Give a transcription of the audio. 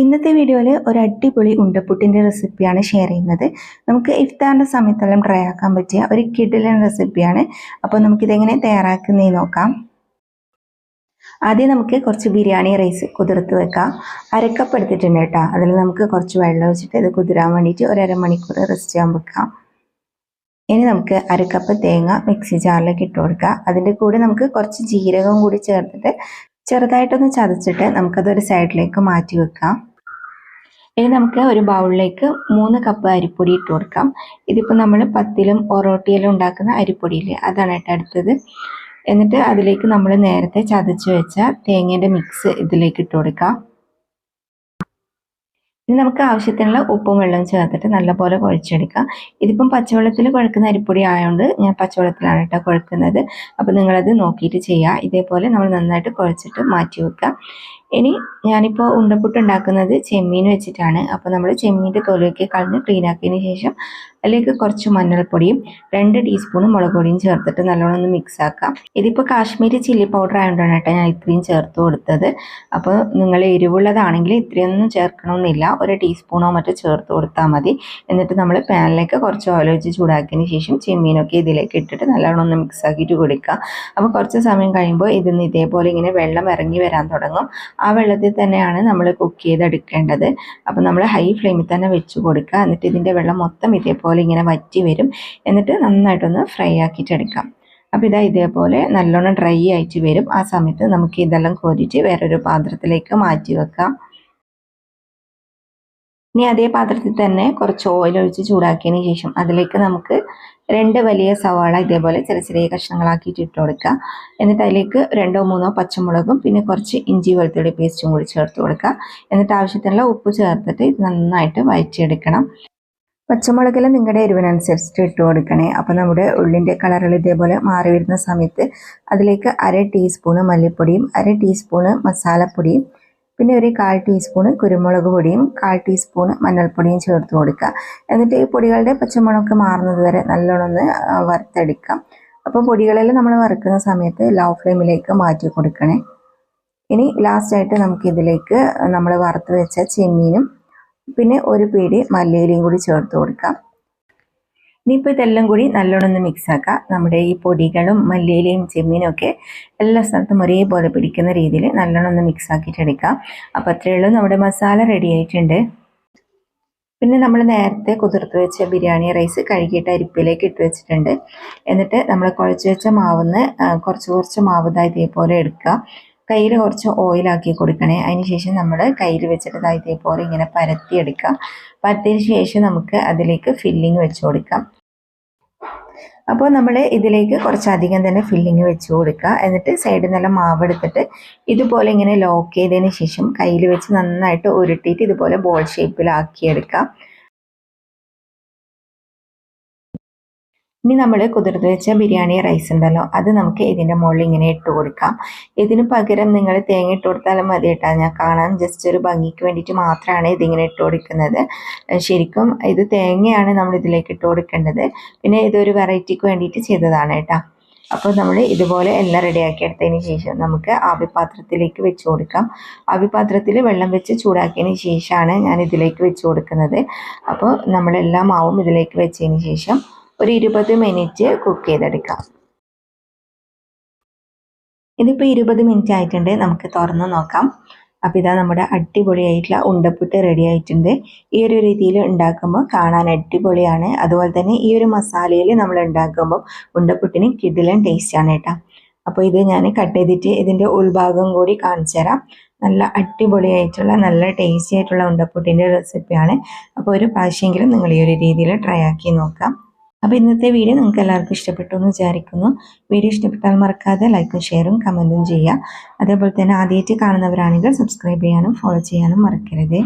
ഇന്നത്തെ വീഡിയോയിൽ ഒരു അടിപൊളി ഉണ്ടപ്പുട്ടിന്റെ റെസിപ്പിയാണ് ഷെയർ ചെയ്യുന്നത്. നമുക്ക് ഇഫ്താറിന്റെ സമയത്തെല്ലാം ട്രൈ ആക്കാൻ പറ്റിയ ഒരു കിഡിലൻ റെസിപ്പിയാണ്. അപ്പോൾ നമുക്കിതെങ്ങനെ തയ്യാറാക്കുന്നേ നോക്കാം. ആദ്യം നമുക്ക് കുറച്ച് ബിരിയാണി റൈസ് കുതിർത്ത് വെക്കാം. അരക്കപ്പ് എടുത്തിട്ടുണ്ട് കേട്ടോ. അതിൽ നമുക്ക് കുറച്ച് വെള്ളം വെച്ചിട്ട് ഇത് കുതിരാൻ വേണ്ടിയിട്ട് ഒരു അരമണിക്കൂർ റെസ്റ്റ് ചെയ്യാൻ വെക്കാം. ഇനി നമുക്ക് അരക്കപ്പ് തേങ്ങ മിക്സി ജാറിലേക്ക് ഇട്ട് കൊടുക്കുക അതിന്റെ കൂടെ നമുക്ക് കുറച്ച് ജീരകം കൂടി ചേർത്തിട്ട് ചെറുതായിട്ടൊന്ന് ചതച്ചിട്ട് നമുക്കതൊരു സൈഡിലേക്ക് മാറ്റി വെക്കാം. ഇനി നമുക്ക് ഒരു ബൗളിലേക്ക് മൂന്ന് കപ്പ് അരിപ്പൊടി ഇട്ട് കൊടുക്കാം. ഇതിപ്പോൾ നമ്മൾ പത്തിലും ഒറോട്ടിയിലും ഉണ്ടാക്കുന്ന അരിപ്പൊടിയില്ലേ അതാണ് കേട്ടോ അടുത്തത്. എന്നിട്ട് അതിലേക്ക് നമ്മൾ നേരത്തെ ചതച്ച് വെച്ച തേങ്ങേന്റെ മിക്സ് ഇതിലേക്ക് ഇട്ട് കൊടുക്കാം. ഇനി നമുക്ക് ആവശ്യത്തിനുള്ള ഉപ്പും വെള്ളവും ചേർത്തിട്ട് നല്ലപോലെ കുഴച്ചെടുക്കാം. ഇതിപ്പം പച്ചവെള്ളത്തിൽ കുഴക്കുന്ന അരിപ്പൊടി ആയതുകൊണ്ട് ഞാൻ പച്ചവെള്ളത്തിലാണ് കേട്ടോ കുഴക്കുന്നത്. അപ്പോൾ നിങ്ങളത് നോക്കിയിട്ട് ചെയ്യുക ഇതേപോലെ നമ്മൾ നന്നായിട്ട് കുഴച്ചിട്ട് മാറ്റി വെക്കുക. ഇനി ഞാനിപ്പോൾ ഉണ്ടപ്പുട്ട് ഉണ്ടാക്കുന്നത് ചെമ്മീൻ വെച്ചിട്ടാണ്. അപ്പോൾ നമ്മൾ ചെമ്മീന്റെ തൊലിയൊക്കെ കളഞ്ഞ് ക്ലീൻ ആക്കിയതിന് ശേഷം അതിലേക്ക് കുറച്ച് മഞ്ഞൾപ്പൊടിയും രണ്ട് ടീസ്പൂൺ മുളക് പൊടിയും ചേർത്തിട്ട് നല്ലോണം ഒന്ന് മിക്സ് ആക്കാം. ഇതിപ്പോൾ കാശ്മീരി ചില്ലി പൗഡർ ആയതുകൊണ്ടാണ് കേട്ടോ ഞാൻ ഇത്രയും ചേർത്ത് കൊടുത്തത്. അപ്പോൾ നിങ്ങൾ എരിവുള്ളതാണെങ്കിൽ ഇത്രയൊന്നും ചേർക്കണമെന്നില്ല ഒരു ടീസ്പൂണോ മറ്റോ ചേർത്ത് കൊടുത്താൽ മതി. എന്നിട്ട് നമ്മൾ പാനിലേക്ക് കുറച്ച് ഓയിൽ വെച്ച് ചൂടാക്കിയതിന് ശേഷം ചെമ്മീനൊക്കെ ഇതിലേക്ക് ഇട്ടിട്ട് നല്ലോണം ഒന്ന് മിക്സ് ആക്കിയിട്ട് കൊടുക്കുക അപ്പോൾ കുറച്ച് സമയം കഴിയുമ്പോൾ ഇതിന്ന് ഇതേപോലെ ഇങ്ങനെ വെള്ളം ഇറങ്ങി വരാൻ തുടങ്ങും. ആ വെള്ളത്തിൽ തന്നെയാണ് നമ്മൾ കുക്ക് ചെയ്തെടുക്കേണ്ടത്. അപ്പോൾ നമ്മൾ ഹൈ ഫ്ലെയിമിൽ തന്നെ വെച്ച് കൊടുക്കുക. എന്നിട്ട് ഇതിന്റെ വെള്ളം മൊത്തം ഇതേപോലെ ഇങ്ങനെ വറ്റി വരും. എന്നിട്ട് നന്നായിട്ടൊന്ന് ഫ്രൈ ആക്കിയിട്ടെടുക്കാം അപ്പോൾ ഇതാ ഇതേപോലെ നല്ലോണം ഡ്രൈ ആയിട്ട് വരും. ആ സമയത്ത് നമുക്ക് ഇതെല്ലാം കോരിയിട്ട് വേറൊരു പാത്രത്തിലേക്ക് മാറ്റി വെക്കാം. ഇനി അതേ പാത്രത്തിൽ തന്നെ കുറച്ച് ഓയിൽ ഒഴിച്ച് ചൂടാക്കിയതിന് ശേഷം അതിലേക്ക് നമുക്ക് രണ്ട് വലിയ സവാള ഇതേപോലെ ചെറിയ ചെറിയ കഷ്ണങ്ങളാക്കിയിട്ട് ഇട്ട് കൊടുക്കുക. എന്നിട്ട് അതിലേക്ക് രണ്ടോ മൂന്നോ പച്ചമുളകും പിന്നെ കുറച്ച് ഇഞ്ചി വെളുത്തുള്ളി പേസ്റ്റും കൂടി ചേർത്ത് കൊടുക്കുക. എന്നിട്ട് ആവശ്യത്തിനുള്ള ഉപ്പ് ചേർത്തിട്ട് ഇത് നന്നായിട്ട് വഴറ്റിയെടുക്കണം. പച്ചമുളകിൽ നിങ്ങളുടെ എരിവിനനുസരിച്ചിട്ട് ഇട്ട് കൊടുക്കണേ. അപ്പോൾ നമ്മുടെ ഉള്ളിന്റെ കളറുകൾ ഇതേപോലെ മാറി വരുന്ന സമയത്ത് അതിലേക്ക് അര ടീസ്പൂണ് മല്ലിപ്പൊടിയും അര ടീസ്പൂണ് മസാലപ്പൊടിയും പിന്നെ ഒരു കാൽ ടീസ്പൂണ് കുരുമുളക് പൊടിയും കാൽ ടീസ്പൂണ് മഞ്ഞൾപ്പൊടിയും ചേർത്ത് കൊടുക്കുക. എന്നിട്ട് ഈ പൊടികളുടെ പച്ചമുളക് മാറുന്നത് വരെ നല്ലോണം ഒന്ന് വറുത്തെടുക്കാം. അപ്പോൾ പൊടികളിൽ നമ്മൾ വറുക്കുന്ന സമയത്ത് ലോ ഫ്ലെയിമിലേക്ക് മാറ്റി കൊടുക്കണേ. ഇനി ലാസ്റ്റായിട്ട് നമുക്കിതിലേക്ക് നമ്മൾ വറുത്ത് വെച്ച ചെമ്മീനും പിന്നെ ഒരു പേടി മല്ലിയിലയും കൂടി ചേർത്ത് കൊടുക്കാം. ഇനിയിപ്പോൾ ഇതെല്ലാം കൂടി നല്ലോണം ഒന്ന് മിക്സ് നമ്മുടെ ഈ പൊടികളും മല്ലിയിലയും ചെമ്മീനും ഒക്കെ എല്ലാ സ്ഥലത്തും ഒരേപോലെ പിടിക്കുന്ന രീതിയിൽ നല്ലോണം ഒന്ന് മിക്സ് ആക്കിയിട്ട് എടുക്കാം. അപ്പോൾ അത്രയേ ഉള്ളൂ. നമ്മുടെ മസാല റെഡി ആയിട്ടുണ്ട്. പിന്നെ നമ്മൾ നേരത്തെ കുതിർത്ത് വെച്ച ബിരിയാണി റൈസ് കഴുകിയിട്ട് അരിപ്പിലേക്ക് ഇട്ട് വെച്ചിട്ടുണ്ട്. എന്നിട്ട് നമ്മൾ കുഴച്ച് വെച്ച മാവുന്ന് കുറച്ച് കുറച്ച് മാവ് ഇതേപോലെ എടുക്കുക കയ്യിൽ കുറച്ച് ഓയിലാക്കി കൊടുക്കണേ. അതിന് ശേഷം നമ്മൾ കയ്യിൽ വെച്ചിട്ട് ഇതേപോലെ ഇങ്ങനെ പരത്തിയെടുക്കുക പരത്തിയതിന് ശേഷം നമുക്ക് അതിലേക്ക് ഫില്ലിങ് വെച്ച് കൊടുക്കാം. അപ്പോൾ നമ്മൾ ഇതിലേക്ക് കുറച്ചധികം തന്നെ ഫില്ലിങ് വെച്ച് കൊടുക്കുക എന്നിട്ട് സൈഡിൽ നല്ല മാവ് എടുത്തിട്ട് ഇതുപോലെ ഇങ്ങനെ ലോക്ക് ചെയ്തതിന് ശേഷം കയ്യിൽ വെച്ച് നന്നായിട്ട് ഉരുട്ടിയിട്ട് ഇതുപോലെ ബോൾ ഷേപ്പിലാക്കിയെടുക്കാം ഇനി നമ്മൾ കുതിർത്ത് വെച്ച ബിരിയാണി റൈസ് ഉണ്ടല്ലോ അത് നമുക്ക് ഇതിന്റെ മുകളിൽ ഇങ്ങനെ ഇട്ട് കൊടുക്കാം. ഇതിന് പകരം നിങ്ങൾ തേങ്ങ ഇട്ട് കൊടുത്താലും മതി കേട്ടോ. ഞാൻ കാണാൻ ജസ്റ്റ് ഒരു ഭംഗിക്ക് വേണ്ടിയിട്ട് മാത്രമാണ് ഇതിങ്ങനെ ഇട്ട് കൊടുക്കുന്നത്. ശരിക്കും ഇത് തേങ്ങയാണ് നമ്മൾ ഇതിലേക്ക് ഇട്ട് കൊടുക്കേണ്ടത്. പിന്നെ ഇതൊരു വെറൈറ്റിക്ക് വേണ്ടിയിട്ട് ചെയ്തതാണ് കേട്ടോ. അപ്പോൾ നമ്മൾ ഇതുപോലെ എല്ലാം റെഡിയാക്കി എടുത്തതിന് ശേഷം നമുക്ക് ആവിപാത്രത്തിലേക്ക് വെച്ച് കൊടുക്കാം. ആവിപാത്രത്തിൽ വെള്ളം വെച്ച് ചൂടാക്കിയതിന് ശേഷമാണ് ഞാൻ ഇതിലേക്ക് വെച്ച് കൊടുക്കുന്നത്. അപ്പോൾ നമ്മളെല്ലാം മാവും ഇതിലേക്ക് വെച്ചതിന് ശേഷം ഒരു ഇരുപത് മിനിറ്റ് കുക്ക് ചെയ്തെടുക്കാം. ഇതിപ്പോൾ ഇരുപത് മിനിറ്റ് ആയിട്ടുണ്ട്. നമുക്ക് തുറന്ന് നോക്കാം. അപ്പോൾ ഇതാ നമ്മുടെ അടിപൊളിയായിട്ടുള്ള ഉണ്ടപ്പുട്ട് റെഡി ആയിട്ടുണ്ട്. ഈ ഒരു രീതിയിൽ ഉണ്ടാക്കുമ്പോൾ കാണാൻ അടിപൊളിയാണ്. അതുപോലെ തന്നെ ഈ ഒരു മസാലയിൽ നമ്മൾ ഉണ്ടാക്കുമ്പോൾ ഉണ്ടപ്പുട്ടിന് കിടിലൻ ടേസ്റ്റാണ് കേട്ടോ. അപ്പോൾ ഇത് ഞാൻ കട്ട് ചെയ്തിട്ട് ഇതിന്റെ ഉൾഭാഗം കൂടി കാണിച്ചു തരാം. നല്ല അടിപൊളിയായിട്ടുള്ള നല്ല ടേസ്റ്റി ആയിട്ടുള്ള ഉണ്ടപ്പുട്ടിന്റെ റെസിപ്പിയാണ് അപ്പോൾ ഒരു പ്രാവശ്യമെങ്കിലും നിങ്ങൾ ഈ ഒരു രീതിയിൽ ട്രൈ ആക്കി നോക്കാം. അപ്പോൾ ഇന്നത്തെ വീഡിയോ നിങ്ങൾക്ക് എല്ലാവർക്കും ഇഷ്ടപ്പെട്ടു എന്ന് വിചാരിക്കുന്നു. വീഡിയോ ഇഷ്ടപ്പെട്ടാൽ മറക്കാതെ ലൈക്കും ഷെയറും കമന്റും ചെയ്യുക. അതേപോലെ തന്നെ ആദ്യമായിട്ട് കാണുന്നവരാണെങ്കിൽ സബ്സ്ക്രൈബ് ചെയ്യാനും ഫോളോ ചെയ്യാനും മറക്കരുത്.